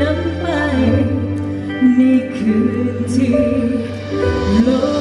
นั้นไปนี่คือที่โลก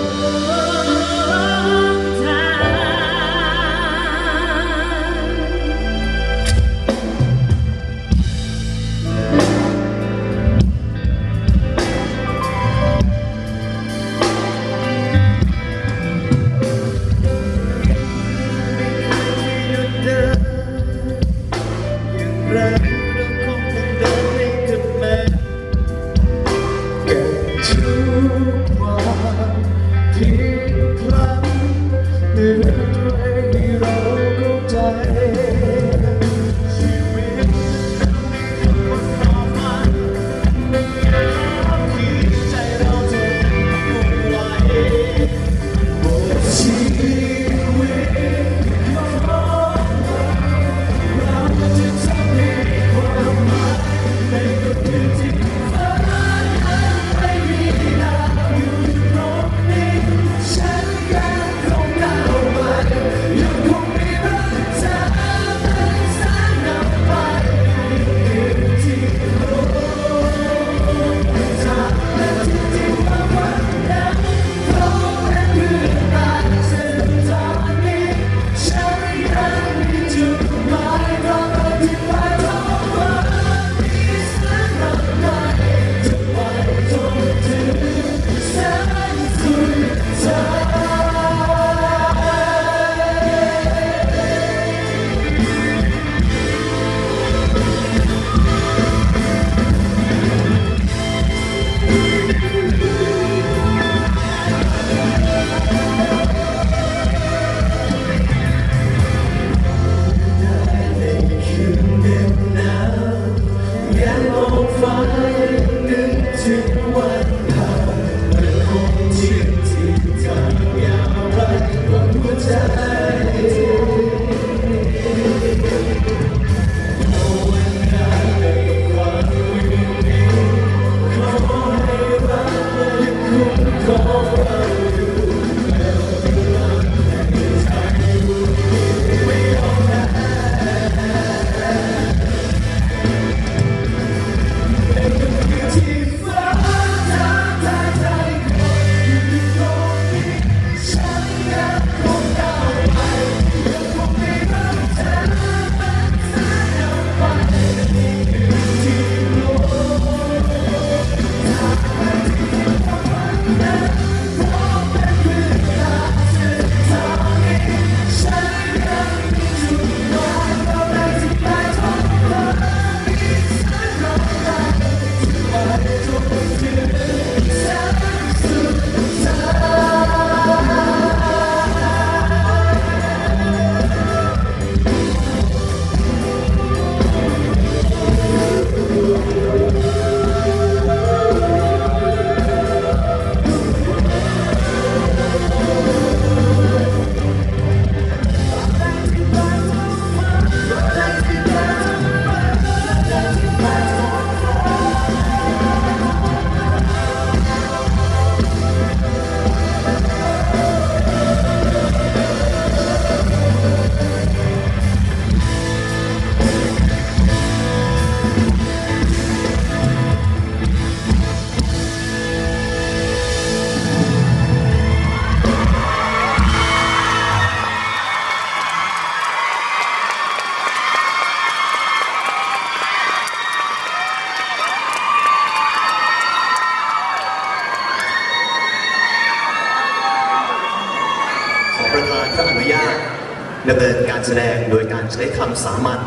แสดงโดยการใช้คำสามัญ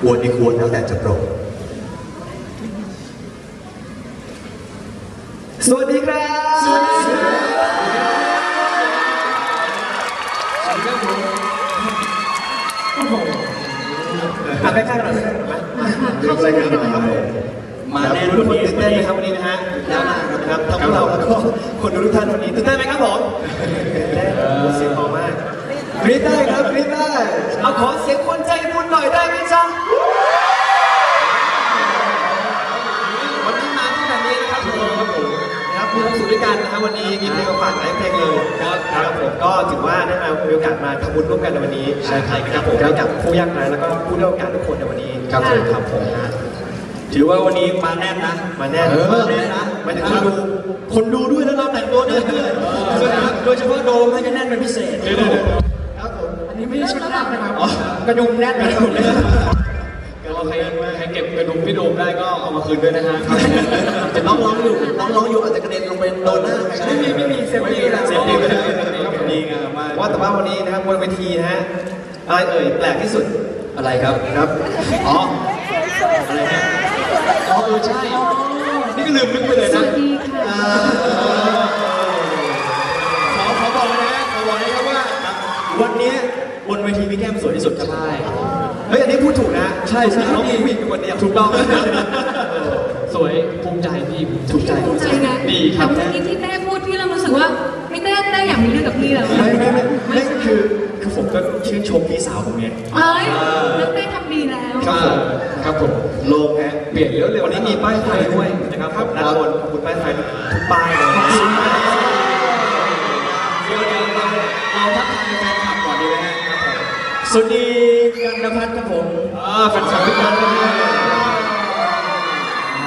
ควรไม่ควรแล้วแต่จะโปรดสวัสดีครับ สวัสดีครับมโอ้โหมาใกล้ๆเเลยมามาแน่นวันนตื่นเต้นไหมครับวันนี้นะฮะน่ารักนะครับทั้งเราแล้วก็คนดูทุกท่านวันนี้ตื่นเต้นไหมครับผมเต้นรู้สึ รี๊ดได้ครับกรี๊ดได้เอาขอเสียงคนใจบุญหน่อยได้ไหมจ๊ะวันนี้มาที่แบบนี้นะครับผมครับผมนะครับมีความสุขด้วยกันนะครับวันนี้มีเพลงมาฝากหลายเพลงเลยครับครับผมก็ถือว่าได้มามีโอกาสมาทำบุญร่วมกันในวันนี้ใช่ครับผมแล้วกับผู้ยากไร้แล้วก็ผู้ได้โอกาสทุกคนในวันนี้ครับผมครับผมนะ ถือว่าวันนี้มาแน่นนะ มาแน่เออ มาแน่นะหมายถึงคนดูคนดูด้วยแล้วเราแต่งตัวด้วยด้วยโดยเฉพาะโดมให้จะแน่นเป็นพิเศษครับผมอั นนี้ไม่ใช่ชุดแรกนะครับกระดุมแน่นกระดุมแน่นก็ใครใครเก็บกระดุมพี่โดมได้ก็เอามาคืนด้วยนะฮะจะน้องร้องอยู่น้องร้องอยู่อาจจะกระเด็นลงไปโดนหน้าใครไม่มีไม่มีเซฟตี้นะเซฟตี้ไปเลยดีงามมากว่าแต่ว่าวันนี้นะครับบนเวทีนะฮะอะไรเอ่ยแปลกที่สุดอะไรครับครับอ๋ออะไรฮะอ๋อเออใช่นี่ก็ลืมนึกไปเลยสนะวัสดีค่ะขอขอบอกเลยนะขอบอกเลยครับว่า วันนี้บนเวทีพี่แก้มสวยที่สุดครับใช่เฮ้ยอันนี้พูดถูกนะใช่ใช่ น้องมีผู้หญิงเป็นคนเดียวถูกต้อง สวยภูมิใจพี่ถูกใจภูมิใจนะดีครับแต่เมื่อกี้ที่เต้พูดพี่เรารู้สึกว่าไม่เต้ได้อยากมีเรื่องกับพี่แล้วไม่ไม่ไม่ไม่คือคือผมก็ชื่นชมพี่สาวผมเนี่ยเอ้ยแล้วเต้ทำดีแล้วครับผมครับผมโลงฮะเปลี่ยนเร็วๆวันนี้มีป้ายไฟด้วยนะครับครับด้านบนขอบคุณป้ายไฟทุกป้ายเลย สวัสดีกันนภัทรครับผมอ่าแฟนคลับทุกท่านนะครับ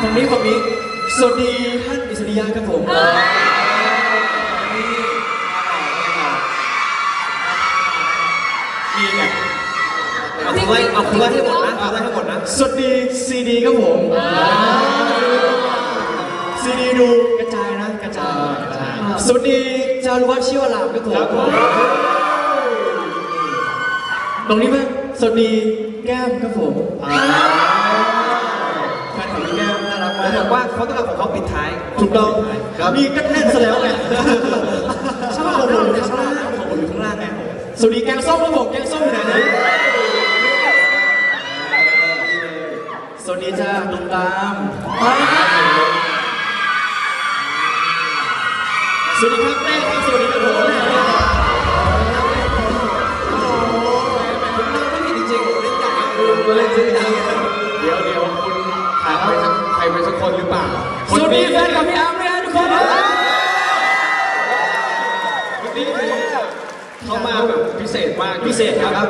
ฝั่งนี้ฝั่งนี้สวัสดีท่านอิสริยะครับผมนี่ไงเอาคุณไว้เอาคุณไว้ให้หมดนะเอาไว้ให้หมดนะ สวัสดีซีดีครับผมซีดีดูกระจายนะกระจายกระจายสวัสดีจารุวัฒน์ชิวรามครับผม ตรงนี้มั้ยสวัสดีแก้มครับผมแฟนของพี่แก้มน่ารักผมมากบอกว่าเขาต้องเอาของเขาปิดท้ายถูกต้องครับมีก็แน่นซะแล้วไงชอบของผมอยู่ข้างล่างของผมอยู่ข้างล่างไงสวัสดีแกงส้มครับผมแกงส้มอยู่ไหนนะสวัสดีจ้าตุ้มตามสวัสดีครับ เล่นจริงเดี๋ยวเดี๋ยวคุณหาใครสักใครไปสักคนหรือเปล่าสวัสดีแฟนกับพี่อาร์มด้วยนะทุกคนนี่คือเขามาแบบพิเศษมากพิเศษครับ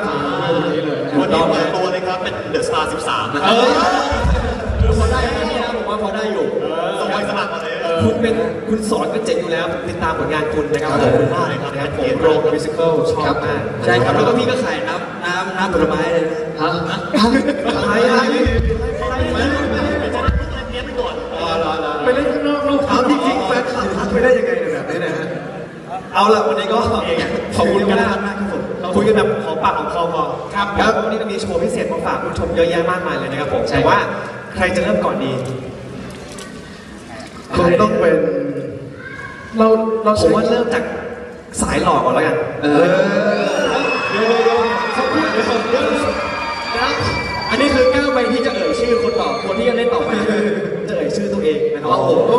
นี่เลยวันนี้เปิดตัวเลยครับเป็นเดอะสตาร์13นะคเอรับอพอได้ไหมพี่นะผมว่าพอได้อยู่ส่งไปสมัครมาเลยคุณเป็นคุณสอนก็เจ๋งอยู่แล้วผมติดตามผลงานคุณนะครับครับขอบคุณมากเลยครับนะครับผมโรงมิวสิควลชอบมากใช่ครับแล้วก็พี่ก็ขายน้ำ น้ำผลไม้เลยฮะอะไรอะไรไปเล่นข้างนอกลูกเอาจริงๆแฟนคลับทักไปได้ยังไงเนี่ยแบบนี้นะฮะเอาละวันนี้ก็ขอบคุณกันมากครับผมคุยกันแบบหอปากหอมคอพอครับครับวันนี้เรามีโชว์พิเศษมาฝากคุณผู้ชมเยอะแยะมากมายเลยนะครับผมแต่ว่าใครจะเริ่มก่อนดีคงต้องเป็นเราเราผมว่าเริ่มจากสายหล่อก่อนแล้วกัน เออเดี๋ยวเดี๋ยว เขาพูดเดี๋ยวเดี๋ยวอันนี้คือก้าวไปที่จะเอ่ยชื่อคนต่อคนที่จะเล่นต่อไปจะเอ่ยชื่อตัวเองนะครับโอ้โห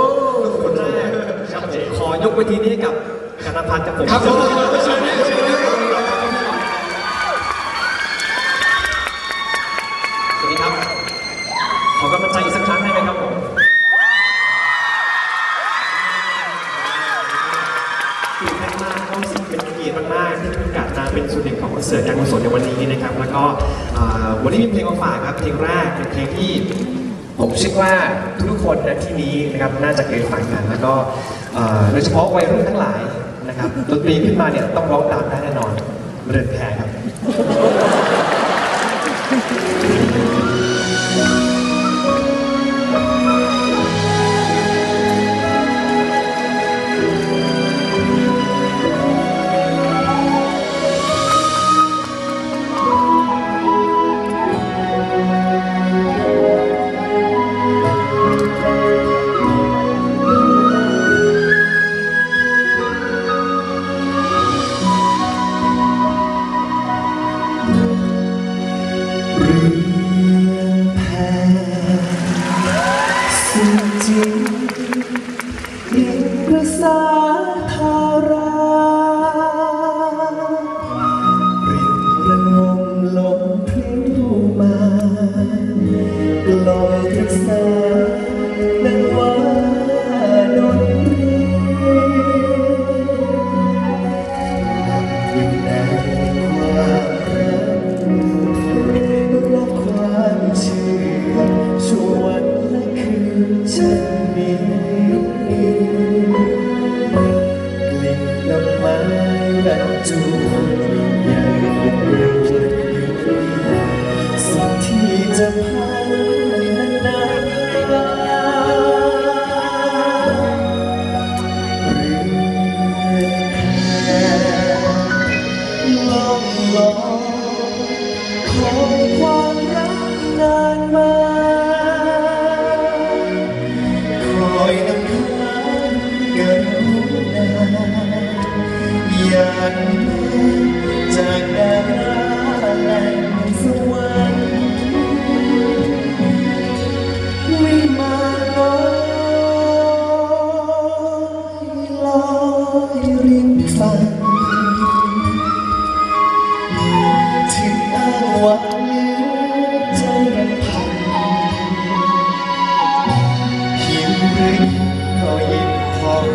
คนแรกครับผมขอยกเวทีนี้ให้กับกันพัฒน์กับผมครับผมเชิญเลยเชิญเลย เป็นส่วนหนึ่งของคอนเสิร์ตการกุศลในวันนี้นะครับ แล้วก็วันนี้มีเพลงมาฝากครับเพลงแรกเป็นเพลงที่ผมเชื่อว่าทุกคนนะที่นี้นะครับน่าจะเคยฟังกันแล้วก็โดยเฉพาะวัยรุ่นทั้งหลายนะครับดนตรีขึ้นมาเนี่ยต้องร้องตามได้แน่นอนเรือนแพรครับ ยิ่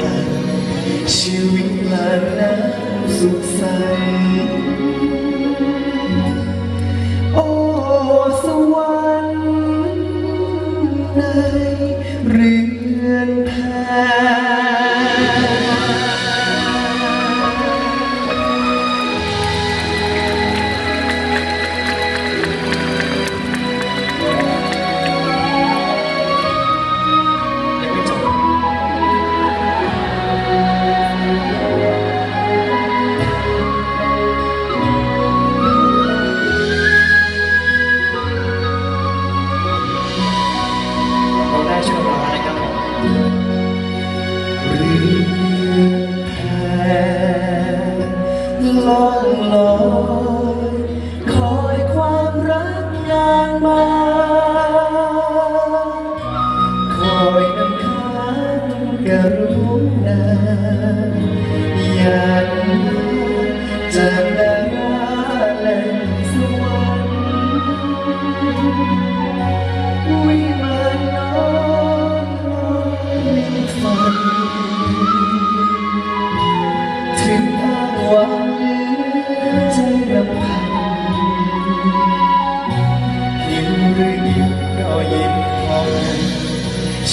กัน ชีวิตลานน้ำสุขสันต์โอ้ สวรรค์ในเรือนแพ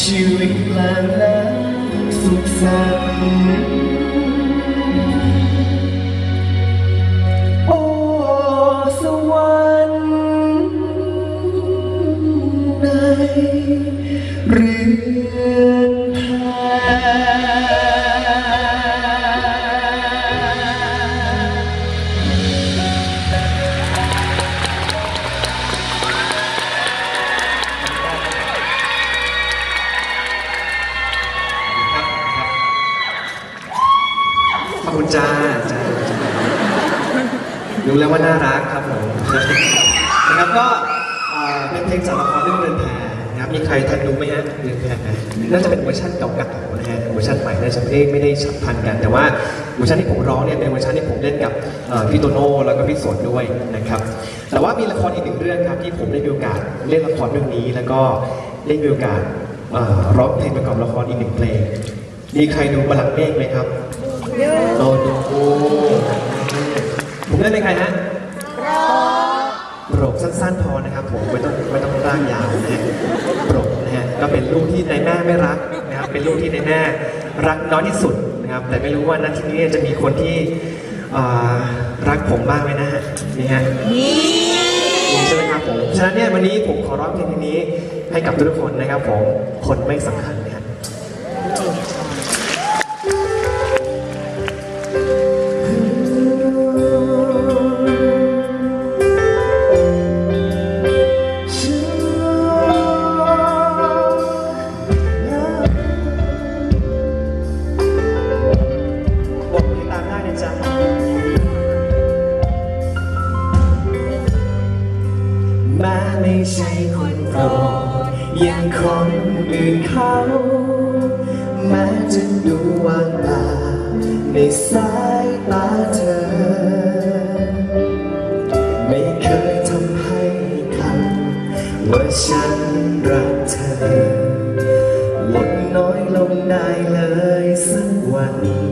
ชีวิตลางน้ำสุขสันต์โอ้สวรรค์ในเรือนไทย รู้แล้วว่าน่ารักครับผม นะครับก็อ่าเป็นเพลงจากละครเรื่องเรือนแพนะครับมีใครทันดูไหมฮะเรือนแพน่าจะเป็นเวอร์ชันเก่าๆนะฮะเวอร์ชันใหม่น่าจะไม่ได้ไม่ได้ฉับพลันกัน แต่ว่าเวอร์ชันที่ผมร้องเนี่ยเป็นเวอร์ชันที่ผมเล่นกับเอ่อพี่โตโน่แล้วก็พี่สนด้วยนะครับ แต่ว่ามีละครอีกหนึ่งเรื่องครับที่ผมได้มีโอกาสเล่นละครเรื่องนี้ แล้วก็ได้มีโอกาสเอ่อร้องเพลงประกอบละครอีกหนึ่งเพลง มีใครดูบลังก์เมฆไหมครับโอ้ดู ผมเล่นเป็นใครฮะโปรกสั้นๆพอนะครับผมไม่ต้องไม่ต้องร่างยาวนะฮะโปรกนะฮะก็เป็นลูกที่ในแม่ไม่รักนะครับเป็นลูกที่ในแม่รักน้อยที่สุดนะครับ แต่ไม่รู้ว่าณที่นี้จะมีคนที่อ่ารักผมบ้างไหมนะฮะนี่ฮะมีใช่ไหมครับผมฉะนั้นเนี่ยวันนี้ผมขอร้องเพลงนี้ให้กับทุกคนนะครับผมคนไม่สำคัญนะครับ ว่าฉันรักเธอลดน้อยลงได้เลยสักวัน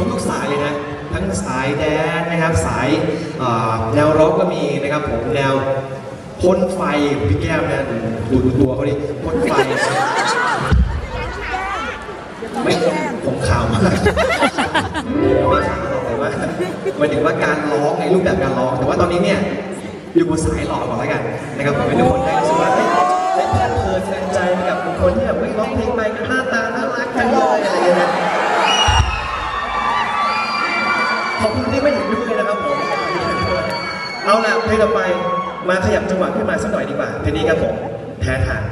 ทุกทุกสายเลยนะทั้งสายแดนนะครับสายแนวร็อกก็มีนะครับผมแนวพ่นไฟพี่แก้มนะดูตัวเขาดิพ่นไฟไม่ผมข่าวมาไม่ข่าวเลยว่ามานถึงว่าการร้องในรูปแบบการร้องแต่ว่าตอนนี้เนี่ยอยู่บนสายหล่อก่อนแล้วกันนะครับผมเป็นทุกคนได้รู้สึกว่าไเพลินเพลินใจกับคนที่แบบไม่ร้องเพลงไปก็หน้าตาน่ารักกันเลยอะไรอย่างเงี้ย เอาละให้เราไปมาขยับจังหวะขึ้นมาสักหน่อยดีกว่าที่นี้ครับผมแพ้ทาง